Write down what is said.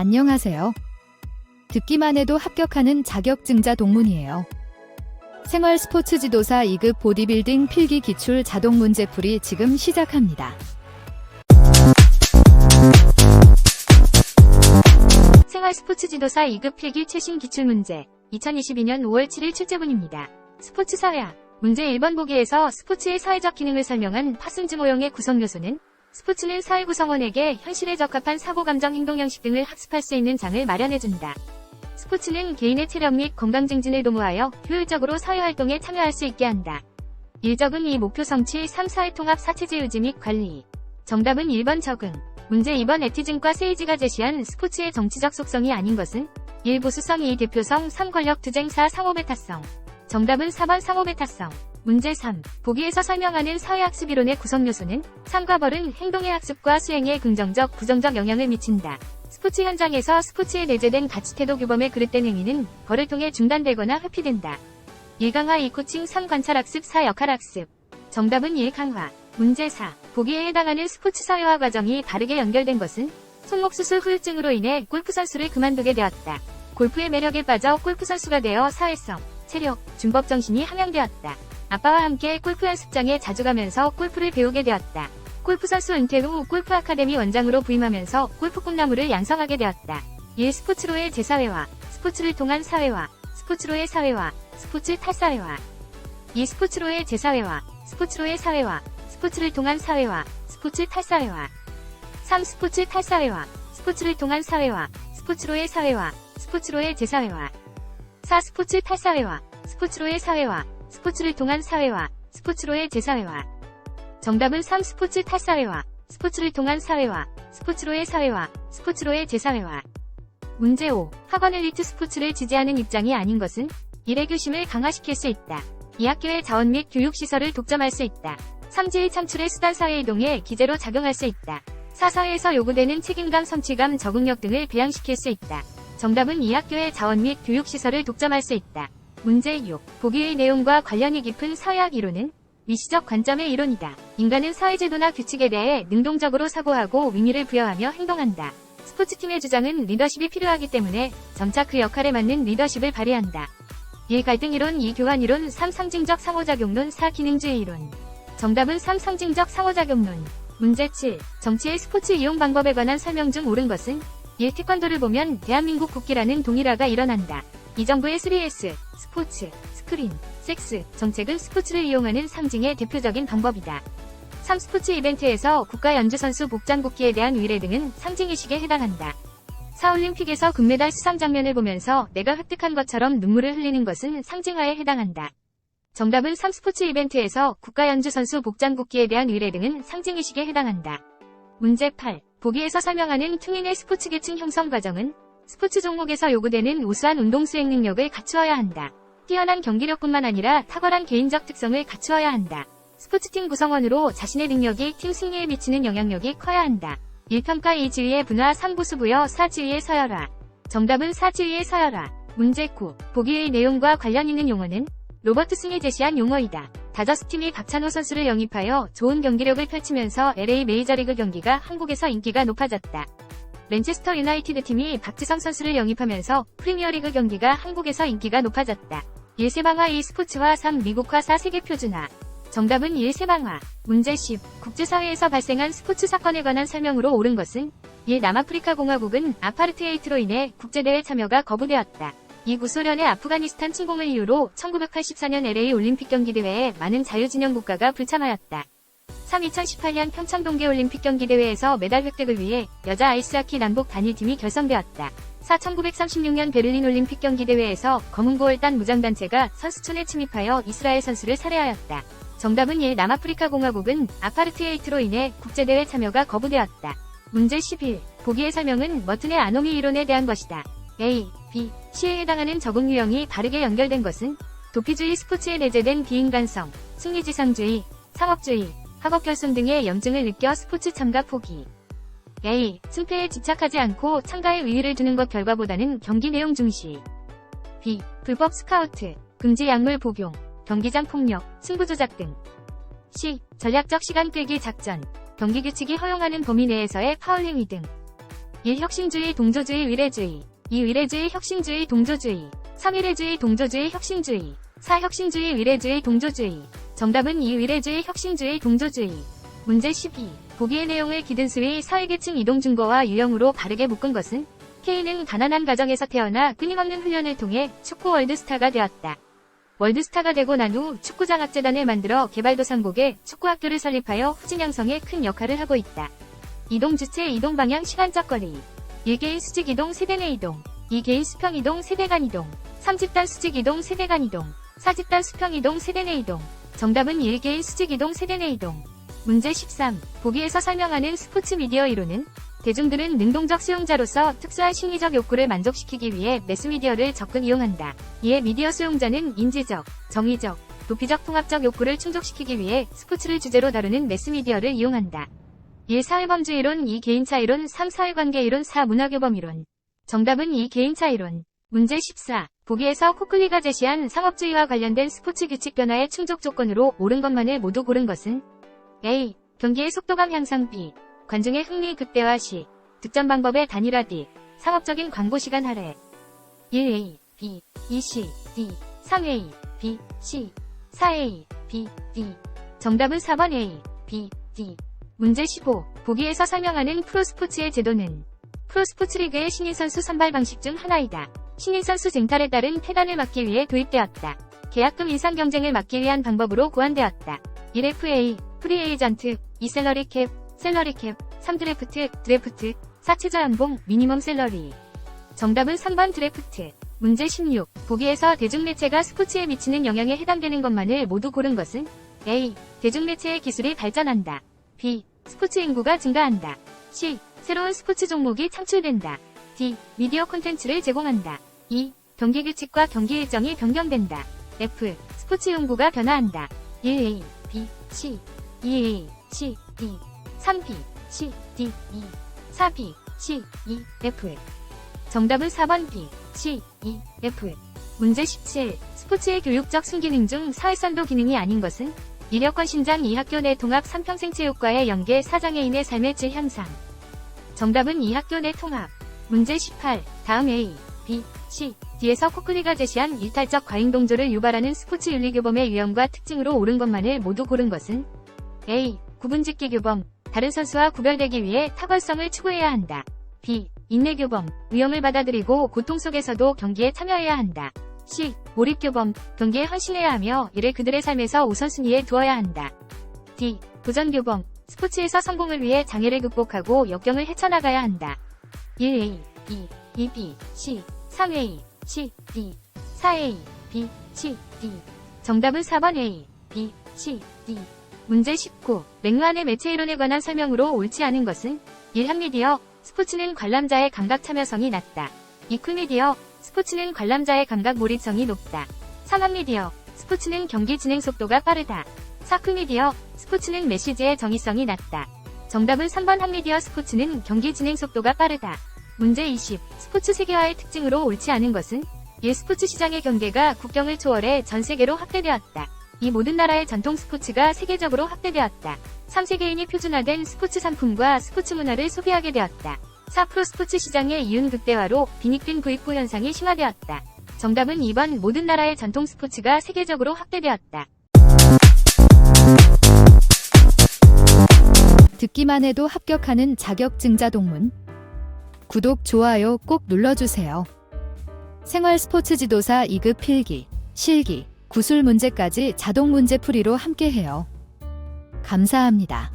안녕하세요. 듣기만 해도 합격하는 자격증자 동문이에요. 생활 스포츠 지도사 2급 보디빌딩 필기 기출 자동 문제 풀이 지금 시작합니다. 생활 스포츠 지도사 2급 필기 최신 기출 문제 2022년 5월 7일 출제분입니다. 스포츠 사회학 문제 1번 보기에서 스포츠의 사회적 기능을 설명한 파슨즈 모형의 구성 요소는 스포츠는 사회 구성원에게 현실에 적합한 사고 감정 행동 형식 등을 학습할 수 있는 장을 마련해준다. 스포츠는 개인의 체력 및 건강 증진을 도모하여 효율적으로 사회 활동에 참여할 수 있게 한다. 일적은 이 목표 성취 3, 4의 통합 사체제 유지 및 관리. 정답은 1번 적응. 문제 2번 에티즌과 세이지가 제시한 스포츠의 정치적 속성이 아닌 것은 1. 보수성 2. 대표성 3. 권력 투쟁 4. 상호 배타성 정답은 4번 상호 배타성 문제 3. 보기에서 설명하는 사회학습 이론의 구성 요소는 3과 벌은 행동의 학습과 수행에 긍정적, 부정적 영향을 미친다. 스포츠 현장에서 스포츠에 내재된 가치 태도 규범에 그릇된 행위는 벌을 통해 중단되거나 회피된다. 1강화 2 코칭 3 관찰학습 4 역할학습 정답은 1강화 문제 4. 보기에 해당하는 스포츠 사회화 과정이 바르게 연결된 것은 손목 수술 후유증으로 인해 골프 선수를 그만두게 되었다. 골프의 매력에 빠져 골프 선수가 되어 사회성, 체력, 준법 정신이 함양되었다. 아빠와 함께 골프 연습장에 자주 가면서 골프를 배우게 되었다. 골프 선수 은퇴 후 골프 아카데미 원장으로 부임하면서 골프 꿈나무를 양성하게 되었다. 1. 스포츠로의 재사회화, 스포츠를 통한 사회화, 스포츠로의 사회화, 스포츠 탈사회화. 2. 스포츠로의 재사회화, 스포츠로의 사회화, 스포츠를 통한 사회화, 스포츠 탈사회화. 3. 스포츠 탈사회화, 스포츠를 통한 사회화, 스포츠로의 사회화, 스포츠로의 재사회화. 4. 스포츠 탈사회화, 스포츠로의 사회화, 스포츠를 통한 사회화, 스포츠로의 재사회화. 정답은 3. 스포츠 탈사회화, 스포츠를 통한 사회화, 스포츠로의 사회화, 스포츠로의 재사회화. 문제 5. 학원 엘리트 스포츠를 지지하는 입장이 아닌 것은 일의 교심을 강화시킬 수 있다. 이 학교의 자원 및 교육시설을 독점할 수 있다. 3지의 창출의 수단 사회 이동에 기재로 작용할 수 있다. 4. 사회에서 요구되는 책임감, 성취감, 적응력 등을 배양시킬 수 있다. 정답은 이 학교의 자원 및 교육시설을 독점할 수 있다. 문제 6. 보기의 내용과 관련이 깊은 사회학 이론은 미시적 관점의 이론이다. 인간은 사회제도나 규칙에 대해 능동적으로 사고하고 의미를 부여하며 행동한다. 스포츠팀의 주장은 리더십이 필요하기 때문에 점차 그 역할에 맞는 리더십을 발휘한다. 1. 갈등 이론 2. 교환 이론 3. 상징적 상호작용론 4. 기능주의 이론 정답은 3. 상징적 상호작용론 문제 7. 정치의 스포츠 이용 방법에 관한 설명 중 옳은 것은 1. 태권도를 보면 대한민국 국기라는 동일화가 일어난다. 이 정부의 3S, 스포츠, 스크린, 섹스, 정책은 스포츠를 이용하는 상징의 대표적인 방법이다. 3. 스포츠 이벤트에서 국가 연주선수 복장국기에 대한 의뢰 등은 상징의식에 해당한다. 4. 올림픽에서 금메달 수상 장면을 보면서 내가 획득한 것처럼 눈물을 흘리는 것은 상징화에 해당한다. 정답은 3. 스포츠 이벤트에서 국가 연주선수 복장국기에 대한 의뢰 등은 상징의식에 해당한다. 문제 8. 보기에서 설명하는 퉁인의 스포츠 계층 형성 과정은 스포츠 종목에서 요구되는 우수한 운동 수행 능력을 갖추어야 한다. 뛰어난 경기력뿐만 아니라 탁월한 개인적 특성을 갖추어야 한다. 스포츠팀 구성원으로 자신의 능력이 팀 승리에 미치는 영향력이 커야 한다. 1평가 2지위의 분화 3부수 부여 4지위의 서열화. 정답은 4지위의 서열화. 문제 9. 보기의 내용과 관련 있는 용어는 로버트슨이 제시한 용어이다. 다저스 팀이 박찬호 선수를 영입하여 좋은 경기력을 펼치면서 LA 메이저리그 경기가 한국에서 인기가 높아졌다. 랜체스터 유나이티드 팀이 박지성 선수를 영입하면서 프리미어리그 경기가 한국에서 인기가 높아졌다. 1세방화 2 스포츠화 3 미국화 4 세계 표준화. 정답은 1세방화. 문제 10. 국제사회에서 발생한 스포츠 사건에 관한 설명으로 옳은 것은 1. 남아프리카 공화국은 아파르트헤이트로 인해 국제대회 참여가 거부되었다. 2. 구소련의 아프가니스탄 침공을 이유로 1984년 LA 올림픽 경기 대회에 많은 자유진영 국가가 불참하였다. 3. 2018년 평창 동계올림픽 경기대회에서 메달 획득을 위해 여자 아이스하키 남북 단일팀이 결성되었다. 4. 1936년 베를린 올림픽 경기대회에서 검은고을 딴 무장단체가 선수촌에 침입하여 이스라엘 선수를 살해하였다. 정답은 1. 남아프리카 공화국은 아파르트헤이트로 인해 국제대회 참여가 거부되었다. 문제 11. 보기의 설명은 머튼의 아노미 이론에 대한 것이다. A, B, C에 해당하는 적응 유형이 바르게 연결된 것은 도피주의 스포츠에 내재된 비인간성, 승리지상주의, 상업주의, 학업 결손 등의 염증을 느껴 스포츠 참가 포기. A. 승패에 집착하지 않고 참가에 의의를 두는 것 결과보다는 경기 내용 중시. B. 불법 스카우트, 금지 약물 복용, 경기장 폭력, 승부 조작 등. C. 전략적 시간 끌기 작전, 경기 규칙이 허용하는 범위 내에서의 파울 행위 등. 1. 혁신주의 동조주의 위례주의 2. 위례주의 혁신주의 동조주의 3. 위례주의 동조주의 혁신주의 4. 혁신주의 위례주의 동조주의 정답은 2. 위례주의 혁신주의 동조주의 문제 12. 보기의 내용을 기든스의 사회계층 이동 증거와 유형으로 바르게 묶은 것은 K는 가난한 가정에서 태어나 끊임없는 훈련을 통해 축구 월드스타가 되었다. 월드스타가 되고 난 후 축구장학재단을 만들어 개발도상국에 축구학교를 설립하여 후진 형성에 큰 역할을 하고 있다. 이동 주체 이동 방향 시간적 거리 1개인 수직 이동 세대 내 이동 2개인 수평 이동 세대 간 이동 3집단 수직 이동 세대 간 이동 4집단 수평 이동 세대 내 이동 정답은 1개인 수직 이동 세대 내 이동 문제 13 보기에서 설명하는 스포츠 미디어 이론은 대중들은 능동적 수용자로서 특수한 심리적 욕구를 만족시키기 위해 매스미디어를 적극 이용한다. 이에 미디어 수용자는 인지적, 정의적, 도피적 통합적 욕구를 충족시키기 위해 스포츠를 주제로 다루는 매스미디어를 이용한다. 1. 사회범주이론 2. 개인차 이론 3. 사회관계 이론 4. 문화교범 이론 정답은 2. 개인차 이론 문제 14. 보기에서 코클리가 제시한 상업주의와 관련된 스포츠 규칙 변화의 충족 조건으로 옳은 것만을 모두 고른 것은 A. 경기의 속도감 향상 B. 관중의 흥미 극대화 시. 득점 방법의 단일화 D. 상업적인 광고 시간 할애 1A, B, 2C, D, 3A, B, C, 4A, B, D. 정답은 4번 A, B, D. 문제 15. 보기에서 설명하는 프로스포츠의 제도는 프로스포츠 리그의 신인 선수 선발 방식 중 하나이다. 신인 선수 쟁탈에 따른 폐단을 막기 위해 도입되었다. 계약금 인상 경쟁을 막기 위한 방법으로 고안되었다. 1FA, 프리에이전트, 2셀러리 캡, 셀러리 캡, 3드래프트, 드래프트, 4 최저 연봉, 미니멈 셀러리. 정답은 3번 드래프트. 문제 16. 보기에서 대중매체가 스포츠에 미치는 영향에 해당되는 것만을 모두 고른 것은 A. 대중매체의 기술이 발전한다. B. 스포츠 인구가 증가한다. C. 새로운 스포츠 종목이 창출된다. D. 미디어 콘텐츠를 제공한다. E. 경기 규칙과 경기 일정이 변경된다. F. 스포츠 연구가 변화한다. 1A, B, C, 2A, C, D, 3B, C, D, E, 4B, C, E, F. 정답은 4번 B, C, E, F. 문제 17. 스포츠의 교육적 순기능 중 사회선도 기능이 아닌 것은 이력권 신장 이 학교 내 통합 3평생 체육과의 연계 사장애인의 삶의 질 향상. 정답은 이 학교 내 통합. 문제 18. 다음 A, B, C, D에서 코크리가 제시한 일탈적 과잉 동조를 유발하는 스포츠 윤리 교범의 유형과 특징으로 옳은 것만을 모두 고른 것은 A. 구분짓기 교범. 다른 선수와 구별되기 위해 탁월성을 추구해야 한다. B. 인내 교범. 위험을 받아들이고 고통 속에서도 경기에 참여해야 한다. C. 몰입 교범. 경기에 헌신해야 하며 이를 그들의 삶에서 우선순위에 두어야 한다. D. 도전 교범. 스포츠에서 성공을 위해 장애를 극복하고 역경을 헤쳐나가야 한다. 1A, 2, 2B, C, 3A, C, D, 4A, B, C, D. 정답은 4번 A, B, C, D. 문제 19. 맥루안의 매체 이론에 관한 설명으로 옳지 않은 것은 1. 한미디어, 스포츠는 관람자의 감각 참여성이 낮다. 2. 쿨미디어, 스포츠는 관람자의 감각 몰입성이 높다. 3. 한미디어, 스포츠는 경기 진행 속도가 빠르다. 4. 쿨미디어, 스포츠는 메시지의 정의성이 낮다. 정답은 3번 한미디어 스포츠는 경기 진행 속도가 빠르다. 문제 20. 스포츠 세계화의 특징으로 옳지 않은 것은 1. 스포츠 시장의 경계가 국경을 초월해 전 세계로 확대되었다. 이 모든 나라의 전통 스포츠가 세계적으로 확대되었다. 3. 세계인이 표준화된 스포츠 상품과 스포츠 문화를 소비하게 되었다. 4. 프로 스포츠 시장의 이윤 극대화로 빈익빈 구입후 현상이 심화되었다. 정답은 2번 모든 나라의 전통 스포츠가 세계적으로 확대되었다. 듣기만 해도 합격하는 자격증자 동문. 구독, 좋아요 꼭 눌러주세요. 생활 스포츠 지도사 2급 필기, 실기, 구술 문제까지 자동 문제 풀이로 함께해요. 감사합니다.